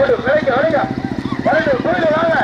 ஒரு விலைக்கு விலைங்க வரட்டு கோயில வாங்க.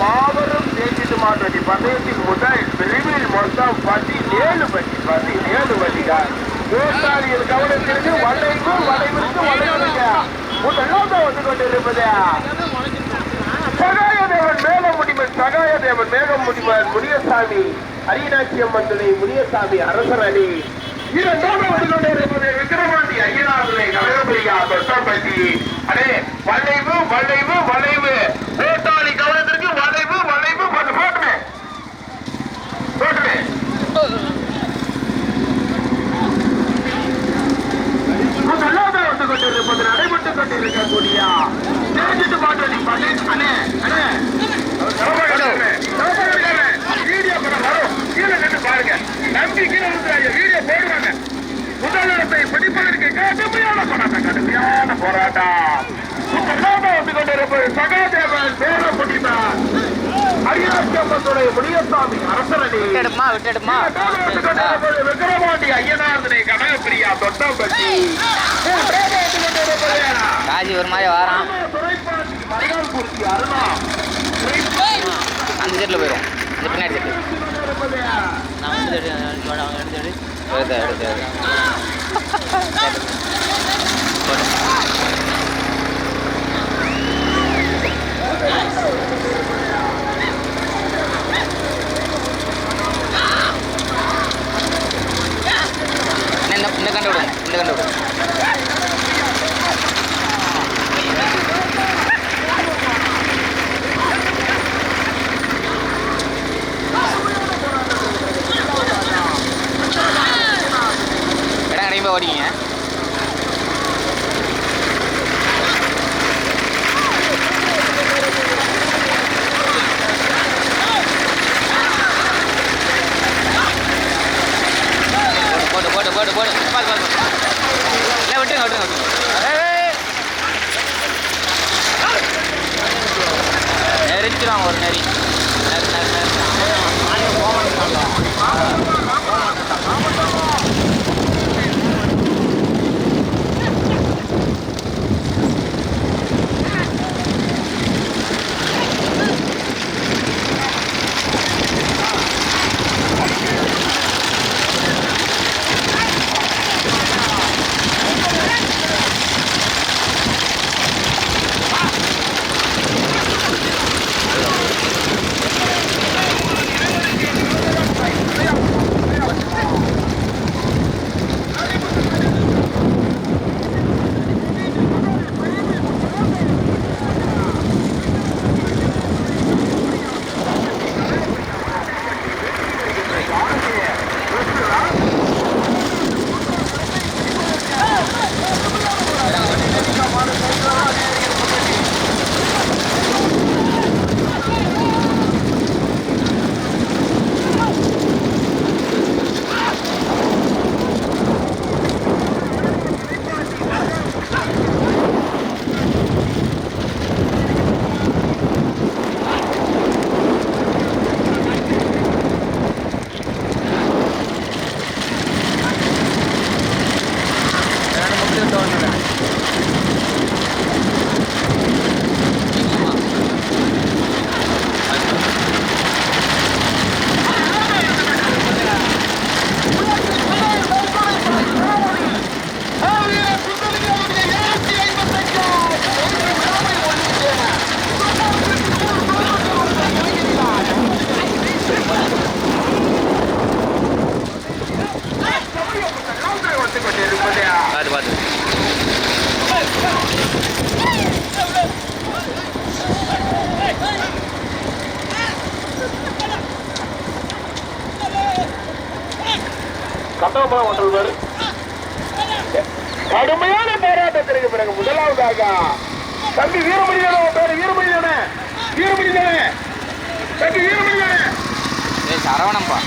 மாபெரும் தேசிய மாற்றடி பந்தயத்தின் முதல் பிரிவில் மொத்தம் பதினேழு வண்டி பதினேழு வண்டிகள் விவசாயிகள் கவனத்திற்கு வளைக்கும் வளைவிற்கு வளைவுங்க முதலாக வந்து கொண்டிருப்பது சகாயதேவன் மேல முடிவன் சகாயதேவன் மேகம் முடிவன் முனியசாமி அரியநாச்சி அம்மன் துணை முனியசாமி அரசர் அணி. இரண்டாவது வந்து கொண்டிருப்பது விக்கிரவாண்டி ஐயனாதுரை கனகபிரியா அடே வளைவு வளைவு வளைவு. போராட்டம். சகாதேவன் பேர முடிந்தார் அரியநாச்சம்பத்துடைய முனியசாமி அரசரணி விட்டுடுமா விட்டுடுமா. விக்கிரவாண்டி ஐயனார்தனை கனகப்பிரியா தொட்டம்பட்டி. காஜி ஒரு மாதிரி வாரான். அந்த செட்டில் போயிடும் இந்த பின்னாடி செட்டு நான் வந்து எடுத்து எடுத்து. இந்த கண்டு விடுங்க இந்த கண்டு விடுங்க இடம் கிடைக்கும் ஓடிங்க தான் ஒரு நெறி கட்டபுரம் ஒன்றவர். கடுமையான போராட்டத்திற்கு பிறகு முதலாவதாக தம்பி வீரமணி தானே பேரு வீரமணி தானே வீரமணி தானே தம்பி வீரமணி தானே சரவணம்பா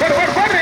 போடு. போடு போடு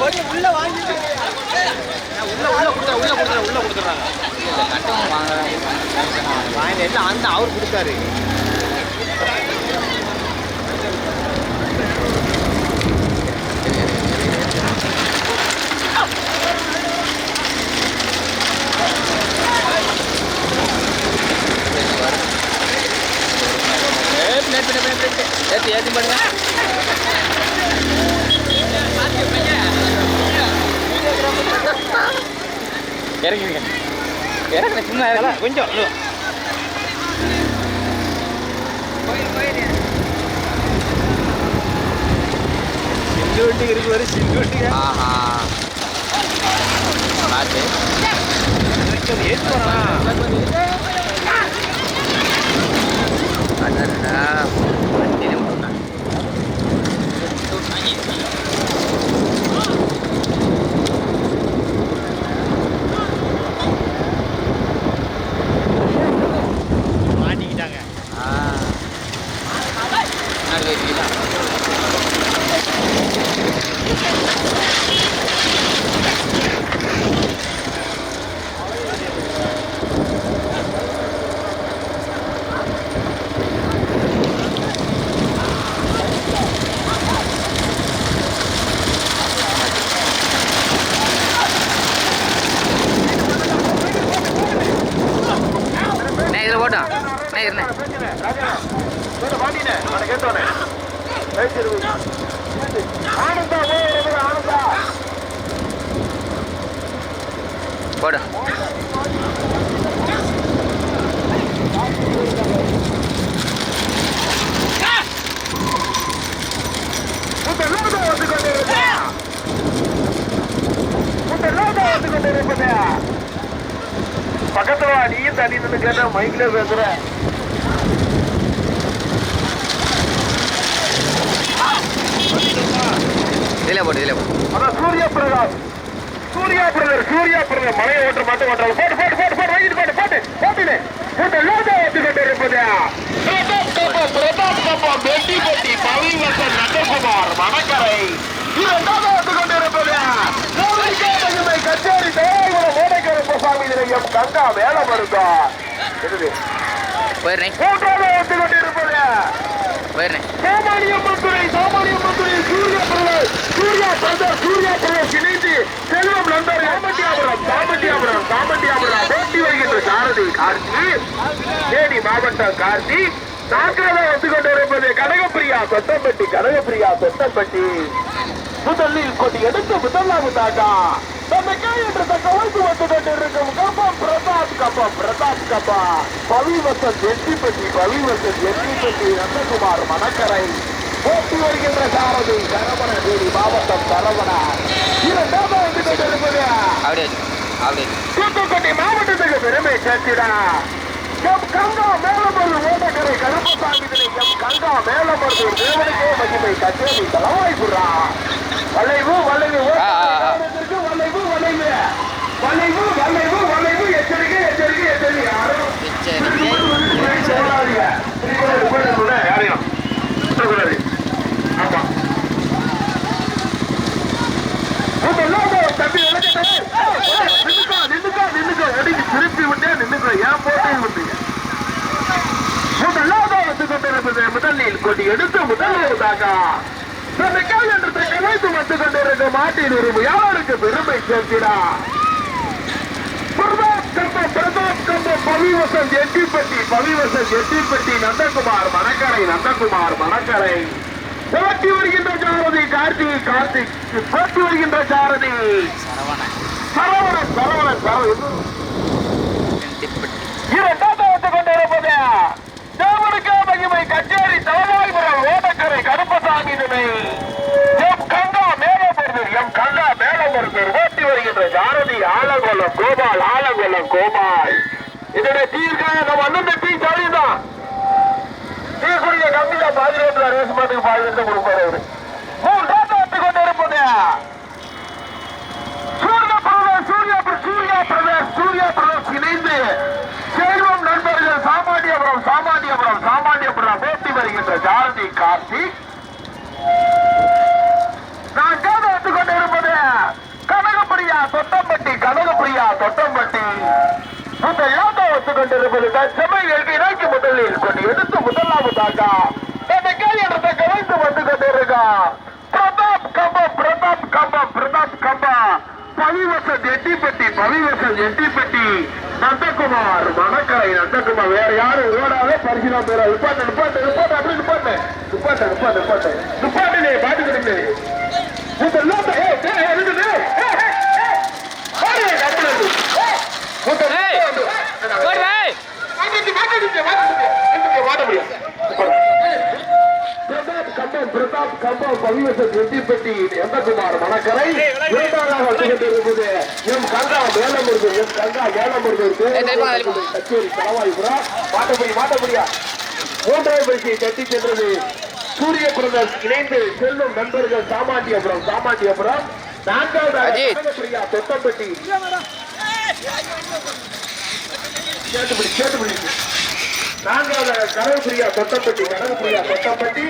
உள்ள உள்ள கொடுத்துற உள்ள கொடுத்துற உள்ள கொடுத்துறாங்க கட்டவும் வாங்குறாங்க வாங்கிட்டு எல்லாம் அந்த அவர் கொடுத்தாரு. ஏற்றி ஏற்றி பண்ணுங்க இறங்கிங்க இறங்குங்க சும்மா இறங்க கொஞ்சம் வண்டி இருக்கு வரும் வண்டிங்க ஆஹா பார்த்து ஏற்று போடு. பக்கத்துல நீயும் தண்ணி நின்று கேட்ட மைக்ல பேசுற. இதில் போடு இதில் போடு. அதான் சூர்யா பிரகாஷ். சூர்யா பிரதர் சூர்யா பிரதர் மலையை ஓட்ட மட்டும் ஓட்டுறாங்க போட்டு போட்டு போட்டு போட்டு வாங்கிட்டு போட்டு போட்டு போட்டுடு. முதலாவது வந்து கொண்டிருப்பது பிரதாப் கப்பா பிரதாப் கப்பா பெட்டி பெட்டி பவிவசன் நந்தகுமார் மணக்கரை இரண்டாவது வந்து கொண்டிருப்பது மூலிகை மகிமை கச்சேரி தேவாயுரம் ஓடைக்கருப்பு சாமி நிலையம் கங்கா என்னது போயிடுறேன். மூன்றாவது வந்து கொண்டிருப்பது போயிடுறேன் சாமானியம்மன் துறை சாமானியம்மன் brother Surya brother Surya brother இணைந்து செல்வம் நண்பர் போட்டி வருகின்ற சாரதி கார்த்தி. தேனி மாவட்டம் கார்த்தி. நான்காவது வந்து கொண்டிருப்பது கனகப்பிரியா சொத்தம்பட்டி கனகப்பிரியா சொத்தம்பட்டி முதலில் கொண்டு எடுத்து முதலாவதாக நம்மை என்று தக்க வைத்து வந்து கொண்டிருக்கும் கப்பா பிரதாப் கப்பா பிரதாப் கப்பா பவிவசன் வெற்றி பெட்டி பவிவசன் வெற்றி பெட்டி நந்தகுமார் மணக்கரை போட்டி வருகின்ற சாரதி சரவண தேவி மாவட்டம் சரவணா இரண்டாம் வந்து கொண்டிருப்பது தூத்துக்குடி மாவட்டத்துக்கு பெருமை சேர்த்திடா. எம் கங்கா மேலமருது ஓடக்கரை கருப்பசாமி எம் கங்கா மேலமருது தேவனுக்கே மகிமை கச்சேரி தலைவாய்ப்புறா. வளைவு வளைவு வளைவு வளைவு. எச்சரிக்கை எச்சரிக்கை எச்சரிக்கை. யாரும் யாரையும் கூடாது ஆமா தம்பி நின்னுக்கோ நின்னுக்கோ நின்னுக்கோ. அடிக்கு திருப்பி விட்டே நின்னுக்கோ. ஏன் போட்டே விட்டீங்க? முதலாவது கொண்டிருந்தது முதலில் கொடி எடுத்து முதலாவதாக தனக்கால் என்று தன்னை வைத்து வந்து கொண்டிருக்க மாட்டின் உரிமையாளருக்கு பெருமை சேர்க்கிறார் பவிவசம் எட்டிப்பட்டி பவிவசம் எட்டிப்பட்டி நந்தகுமார் மணக்கரை நந்தகுமார் மணக்கரை. போட்டி வருகின்ற சாரதி கார்த்திக் கார்த்திக் போட்டி வருகின்ற சாரதி. சரவணன் சரவணன் சரவணன். இரண்டாவது வந்து கொண்டிருப்பது? தேவனுக்கு மகிமை கச்சேரி தலைவாய்புரம் ஓடக்கரை கருப்பசாமி நிலை. எம் கங்கா மேலமருந்தர் எம் கங்கா மேலமருந்தர் ஓட்டி வருகின்ற சாரதி ஆலங்கொல்லம் கோபால் ஆலங்குளம் கோபால். இதனை தீர்க்க நம்ம அண்ணன் டீ சாலிதான் டீ குடிக்க கம்மியா பாதி ரோட்ல ரேஸ் மாட்டுக்கு பாதி ரேட்டு கொடுப்பாரு அவரு. மூன்றாவது கொண்டு இருப்பது சூரிய பிரதேஷ் சூரிய சூரிய பிரதேஷ் சூரிய பிரதேஷ் இணைந்து செல்வம் நண்பர்கள் சாமானியபுரம் சாமானியபுரம் சாமானியபுரம் போட்டி வருகின்ற ஜாரதி கார்த்திக் நான் கேட்டு வந்து கொண்டிருப்பது கனகப்பிரியா தொட்டம்பட்டி கனகப்பிரியா தொட்டம்பட்டி இந்த யாதா வந்து கொண்டிருப்பது தற்சமய முதலில் கொண்டு எடுத்து முதலாவதாக என்னை கேள்வி இடத்தை கலைந்து வந்து கொண்டிருக்கா. பிரதாப் கம்பம் பிரதாப் கம்பம் பிரதாப் கம்பா. பவிவசன் எட்டிப்பட்டி பவிவசன் எட்டிப்பட்டி. நந்தகுமார் மணக்கரை நந்தகுமார். வேற யாரும் ஓடாத பரிசுலாம் பேர நிப்பாட்டு நிப்பாட்டு நிப்பாட்டு அப்படி நிப்பாட்டு. நிப்பாட்டு நிப்பாட்டு பாட்டு லோட்ட ஏய் ஏய் ஏய் இருக்குது பிரதாப் கம்பம் பவிவசன் ரெட்டிப்பட்டி எந்தகுமார் மணக்கரை இரண்டாவதாக வந்து கொண்டிருப்பது எம் கங்கா வேலமுருகன் எம் கங்கா வேலமுருகன்? கச்சேரி தலவாய்புரம் மாட்ட முடியும் மாட்ட முடியா மூன்றாவது பரிசை தட்டி சென்றது சூரிய பிரதர்ஸ் இணைந்து செல்வம் நண்பர்கள் சாமாண்டியபுரம் சாமாண்டியபுரம். நான்காவது அஜித். பிரியா தொட்டப்பட்டி கேட்டுப்படி கேட்டுப்படி நான்காவது கனகப்பிரியா தொட்டப்பட்டி கனகப்பிரியா தொட்டப்பட்டி